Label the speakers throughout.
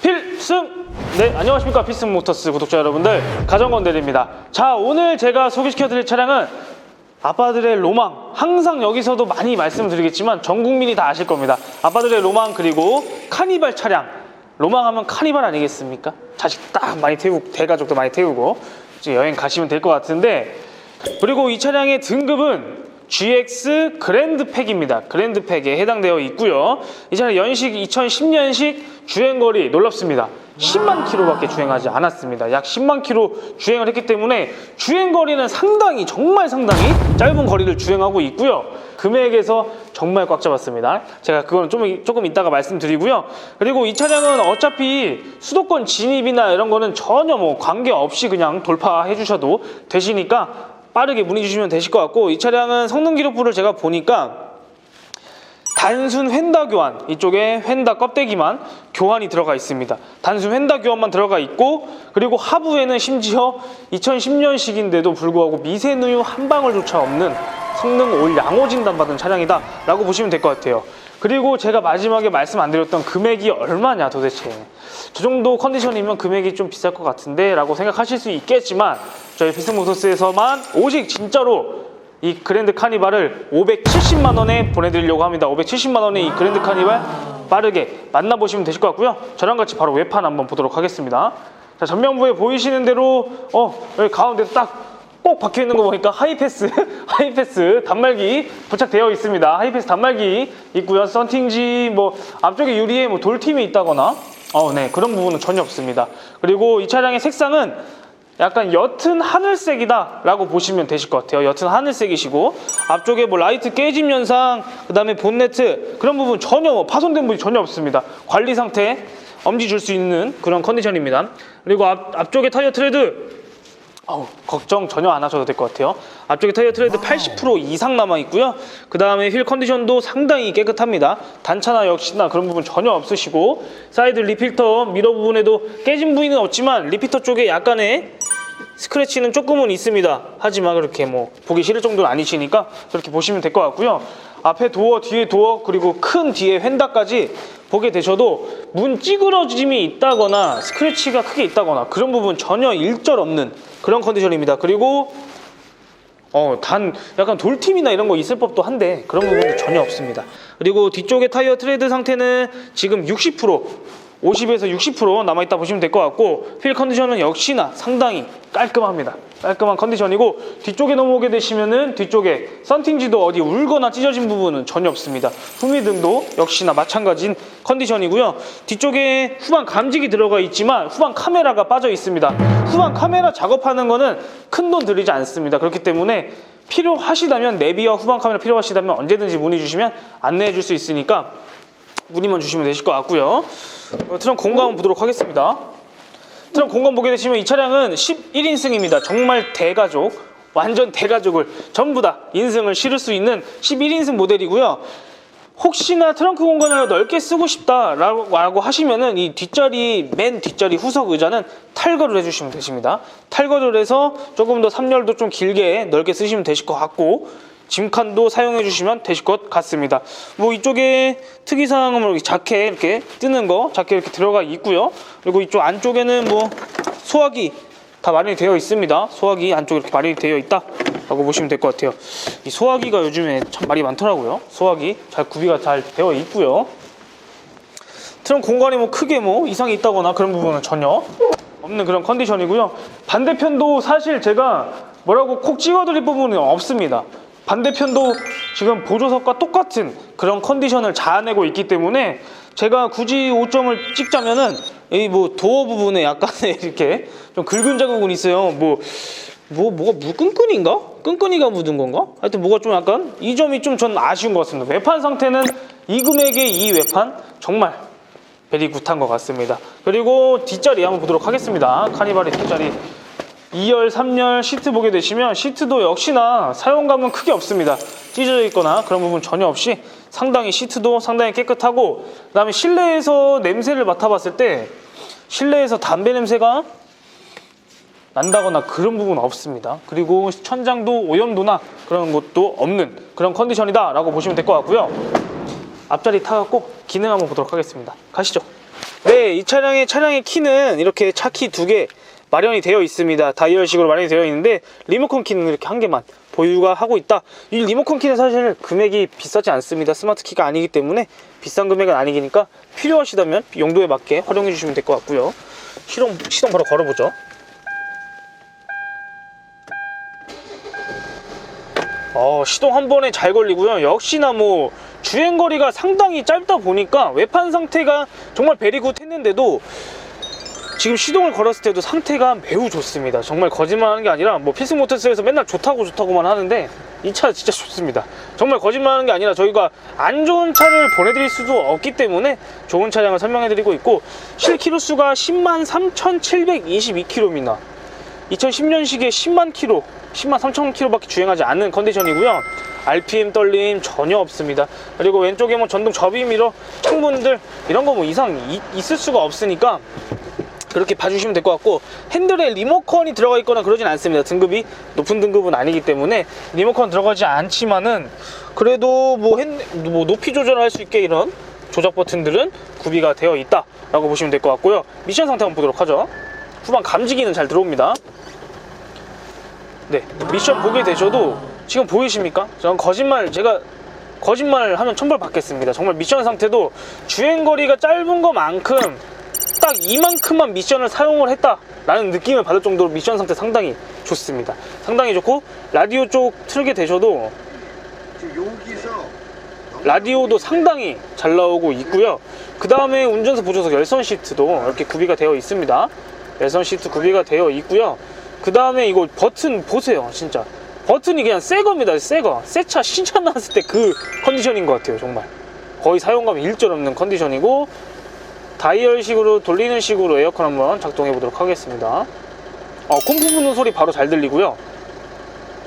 Speaker 1: 필승! 네, 안녕하십니까. 필승 모터스 구독자 여러분들. 가정건 대리입니다. 자, 오늘 제가 소개시켜 드릴 차량은 아빠들의 로망. 항상 여기서도 많이 말씀드리겠지만 전 국민이 다 아실 겁니다. 아빠들의 로망 그리고 카니발 차량. 로망하면 카니발 아니겠습니까? 자식 딱 많이 태우고, 대가족도 많이 태우고 이제 여행 가시면 될 것 같은데 그리고 이 차량의 등급은 GX 그랜드팩입니다. 그랜드팩에 해당되어 있고요. 이 차량 연식 2010년식 주행거리 놀랍습니다. 10만 킬로밖에 주행하지 않았습니다. 약 10만 킬로 주행을 했기 때문에 주행거리는 상당히 정말 상당히 짧은 거리를 주행하고 있고요. 금액에서 정말 꽉 잡았습니다. 제가 그거는 좀 조금 이따가 말씀드리고요. 그리고 이 차량은 어차피 수도권 진입이나 이런 거는 전혀 뭐 관계 없이 그냥 돌파해 주셔도 되시니까 빠르게 문의 주시면 되실 것 같고 이 차량은 성능 기록부를 제가 보니까 단순 휀다 교환 이쪽에 휀다 껍데기만 교환이 들어가 있습니다. 단순 휀다 교환만 들어가 있고 그리고 하부에는 심지어 2010년식인데도 불구하고 미세누유 한 방울조차 없는 성능 올 양호 진단 받은 차량이다 라고 보시면 될 것 같아요. 그리고 제가 마지막에 말씀 안 드렸던 금액이 얼마냐 도대체 저 정도 컨디션이면 금액이 좀 비쌀 것 같은데 라고 생각하실 수 있겠지만 저희 피스모터스에서만 오직 진짜로 이 그랜드 카니발을 570만 원에 보내드리려고 합니다. 570만 원에 이 그랜드 카니발 빠르게 만나보시면 되실 것 같고요. 저랑 같이 바로 외판 한번 보도록 하겠습니다. 자 전면부에 보이시는 대로 어 여기 가운데 딱 꼭 박혀 있는 거 보니까 하이패스, 하이패스 단말기 부착되어 있습니다. 하이패스 단말기 있고요. 썬팅지 뭐 앞쪽에 유리에 뭐 돌팀이 있다거나 어, 네 그런 부분은 전혀 없습니다. 그리고 이 차량의 색상은 약간 옅은 하늘색이다 라고 보시면 되실 것 같아요. 옅은 하늘색이시고 앞쪽에 뭐 라이트 깨짐 현상, 그 다음에 본네트 그런 부분 전혀 뭐 파손된 부분이 전혀 없습니다. 관리 상태 엄지 줄 수 있는 그런 컨디션입니다. 그리고 앞, 앞쪽에 타이어 트레드 어우, 걱정 전혀 안 하셔도 될 것 같아요. 앞쪽에 타이어 트레드 80% 이상 남아 있고요. 그 다음에 휠 컨디션도 상당히 깨끗합니다. 단차나 역시나 그런 부분 전혀 없으시고 사이드 리필터 미러 부분에도 깨진 부위는 없지만 리필터 쪽에 약간의 스크래치는 조금은 있습니다. 하지만 그렇게 뭐 보기 싫을 정도는 아니시니까 저렇게 보시면 될 것 같고요. 앞에 도어, 뒤에 도어, 그리고 큰 뒤에 휀다까지 보게 되셔도 문 찌그러짐이 있다거나 스크래치가 크게 있다거나 그런 부분 전혀 일절 없는 그런 컨디션입니다. 그리고 어, 단 약간 돌팀이나 이런 거 있을 법도 한데 그런 부분도 전혀 없습니다. 그리고 뒤쪽에 타이어 트레드 상태는 지금 60% 50에서 60% 남아있다 보시면 될 것 같고 휠 컨디션은 역시나 상당히 깔끔합니다. 깔끔한 컨디션이고 뒤쪽에 넘어오게 되시면은 뒤쪽에 썬팅지도 어디 울거나 찢어진 부분은 전혀 없습니다. 후미 등도 역시나 마찬가지인 컨디션이고요. 뒤쪽에 후방 감지기 들어가 있지만 후방 카메라가 빠져 있습니다. 후방 카메라 작업하는 거는 큰 돈 들이지 않습니다. 그렇기 때문에 필요하시다면 내비와 후방 카메라 필요하시다면 언제든지 문의 주시면 안내해 줄 수 있으니까 문의만 주시면 되실 것 같고요. 어, 트렁크 공간 보도록 하겠습니다. 트렁크 공간 보게 되시면 이 차량은 11인승입니다. 정말 대가족, 완전 대가족을 전부 다 인승을 실을 수 있는 11인승 모델이고요. 혹시나 트렁크 공간을 넓게 쓰고 싶다라고 라고 하시면은 이 뒷자리 맨 뒷자리 후석 의자는 탈거를 해주시면 되십니다. 탈거를 해서 조금 더 3열도 좀 길게 넓게 쓰시면 되실 것 같고 짐칸도 사용해 주시면 되실 것 같습니다. 뭐 이쪽에 특이사항은 뭐 자켓 이렇게 뜨는 거 자켓 이렇게 들어가 있고요. 그리고 이쪽 안쪽에는 뭐 소화기 다 마련이 되어 있습니다. 소화기 안쪽에 이렇게 마련이 되어 있다 라고 보시면 될 것 같아요. 이 소화기가 요즘에 참 말이 많더라고요. 소화기 잘 구비가 잘 되어 있고요. 트렁크 공간이 뭐 크게 뭐 이상이 있다거나 그런 부분은 전혀 없는 그런 컨디션이고요. 반대편도 사실 제가 뭐라고 콕 찍어드릴 부분은 없습니다. 반대편도 지금 보조석과 똑같은 그런 컨디션을 자아내고 있기 때문에 제가 굳이 5점을 찍자면은 이 뭐 도어 부분에 약간의 이렇게 좀 긁은 자국은 있어요. 뭐, 뭐, 뭐가 무 끈끈인가? 끈끈이가 묻은 건가? 하여튼 뭐가 좀 약간 이 점이 좀 전 아쉬운 것 같습니다. 외판 상태는 이 금액에 이 외판 정말 베리 굿한 것 같습니다. 그리고 뒷자리 한번 보도록 하겠습니다. 카니발의 뒷자리 2열, 3열 시트 보게 되시면 시트도 역시나 사용감은 크게 없습니다. 찢어져 있거나 그런 부분 전혀 없이 상당히 시트도 상당히 깨끗하고 그 다음에 실내에서 냄새를 맡아봤을 때 실내에서 담배 냄새가 난다거나 그런 부분은 없습니다. 그리고 천장도 오염도나 그런 것도 없는 그런 컨디션이다라고 보시면 될 것 같고요. 앞자리 타갖고 기능 한번 보도록 하겠습니다. 가시죠. 네, 이 차량의 차량의 키는 이렇게 차키 두 개 마련이 되어 있습니다. 다이얼식으로 마련이 되어 있는데 리모컨 키는 이렇게 한 개만 보유가 하고 있다. 이 리모컨 키는 사실 금액이 비싸지 않습니다. 스마트 키가 아니기 때문에 비싼 금액은 아니니까 필요하시다면 용도에 맞게 활용해 주시면 될 것 같고요. 시동 시동 바로 걸어보죠. 어, 시동 한 번에 잘 걸리고요. 역시나 뭐 주행 거리가 상당히 짧다 보니까 외판 상태가 정말 베리굿 했는데도 지금 시동을 걸었을 때도 상태가 매우 좋습니다. 정말 거짓말하는 게 아니라 뭐 필승 모터스에서 맨날 좋다고 좋다고만 하는데 이 차 진짜 좋습니다. 정말 거짓말하는 게 아니라 저희가 안 좋은 차를 보내드릴 수도 없기 때문에 좋은 차량을 설명해드리고 있고 실키로 수가 10만 3,722km입니다. 2010년식에 10만 킬로, 10만 3천 킬로밖에 주행하지 않는 컨디션이고요. RPM 떨림 전혀 없습니다. 그리고 왼쪽에 뭐 전동 접이 미러, 창문들 이런 거 뭐 이상 이- 있을 수가 없으니까 그렇게 봐주시면 될 것 같고 핸들에 리모컨이 들어가 있거나 그러진 않습니다. 등급이 높은 등급은 아니기 때문에 리모컨 들어가지 않지만은 그래도 뭐, 핸, 뭐 높이 조절할 수 있게 이런 조작 버튼들은 구비가 되어 있다 라고 보시면 될 것 같고요. 미션 상태 한번 보도록 하죠. 후방 감지기는 잘 들어옵니다. 네, 미션 보게 되셔도 지금 보이십니까? 저는 거짓말 제가 거짓말 하면 천벌 받겠습니다. 정말 미션 상태도 주행 거리가 짧은 것만큼 딱 이만큼만 미션을 사용을 했다라는 느낌을 받을 정도로 미션 상태 상당히 좋습니다. 상당히 좋고 라디오 쪽 틀게 되셔도 라디오도 상당히 잘 나오고 있고요. 그 다음에 운전석 보조석 열선 시트도 이렇게 구비가 되어 있습니다. 열선 시트 구비가 되어 있고요. 그 다음에 이거 버튼 보세요, 진짜. 버튼이 그냥 새 겁니다, 새 거. 새 차 신차 나왔을 때 그 컨디션인 것 같아요, 정말. 거의 사용감이 일절 없는 컨디션이고, 다이얼식으로 돌리는 식으로 에어컨 한번 작동해 보도록 하겠습니다. 어, 콤프 부는 소리 바로 잘 들리고요.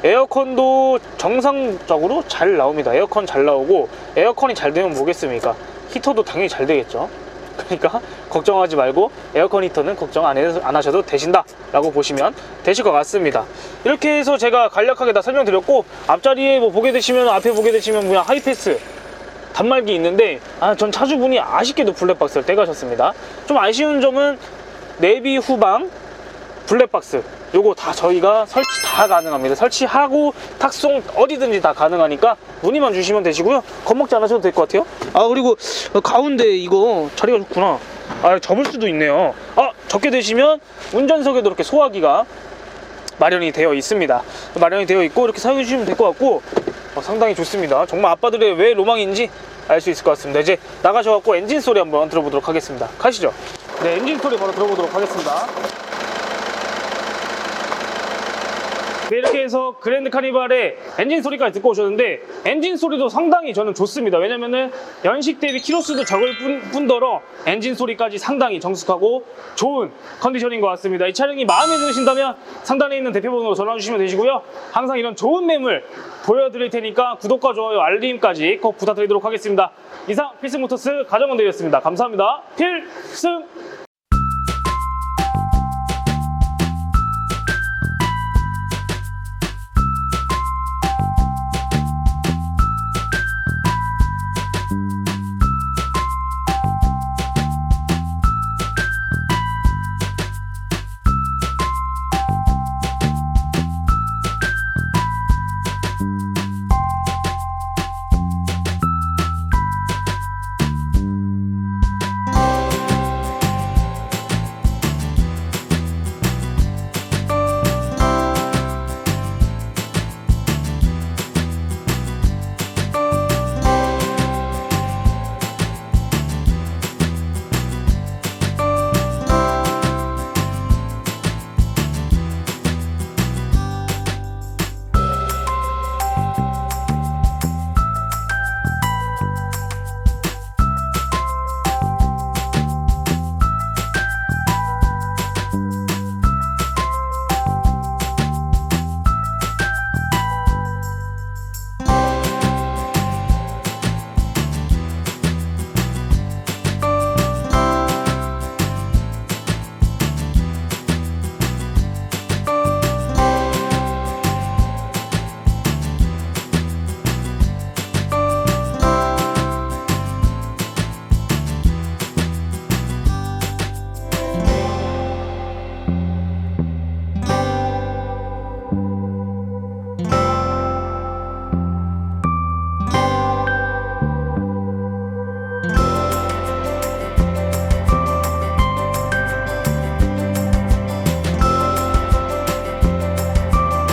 Speaker 1: 에어컨도 정상적으로 잘 나옵니다. 에어컨 잘 나오고 에어컨이 잘 되면 뭐겠습니까? 히터도 당연히 잘 되겠죠. 그러니까 걱정하지 말고 에어컨 히터는 걱정 안, 해, 안 하셔도 되신다 라고 보시면 되실 것 같습니다. 이렇게 해서 제가 간략하게 다 설명드렸고 앞자리에 뭐 보게 되시면 앞에 보게 되시면 그냥 하이패스 단말기 있는데 아, 전 차주분이 아쉽게도 블랙박스를 떼가셨습니다. 좀 아쉬운 점은 내비 후방 블랙박스. 요거 다 저희가 설치 다 가능합니다. 설치하고 탁송 어디든지 다 가능하니까 문의만 주시면 되시고요. 겁먹지 않으셔도 될 것 같아요. 아 그리고 가운데 이거 자리가 좋구나. 아 접을 수도 있네요. 아 접게 되시면 운전석에도 이렇게 소화기가 마련이 되어 있습니다. 마련이 되어 있고 이렇게 사용해 주시면 될 것 같고 어, 상당히 좋습니다. 정말 아빠들의 왜 로망인지 알 수 있을 것 같습니다. 이제 나가셔갖고 엔진 소리 한번 들어보도록 하겠습니다. 가시죠. 네 엔진 소리 바로 들어보도록 하겠습니다 네, 이렇게 해서 그랜드 카니발의 엔진 소리까지 듣고 오셨는데 엔진 소리도 상당히 저는 좋습니다. 왜냐면은 연식 대비 키로수도 적을 뿐, 뿐더러 엔진 소리까지 상당히 정숙하고 좋은 컨디션인 것 같습니다. 이 차량이 마음에 드신다면 상단에 있는 대표번호로 전화 주시면 되시고요. 항상 이런 좋은 매물 보여드릴 테니까 구독과 좋아요, 알림까지 꼭 부탁드리도록 하겠습니다. 이상 필승모터스 가정원대였습니다. 감사합니다. 필승!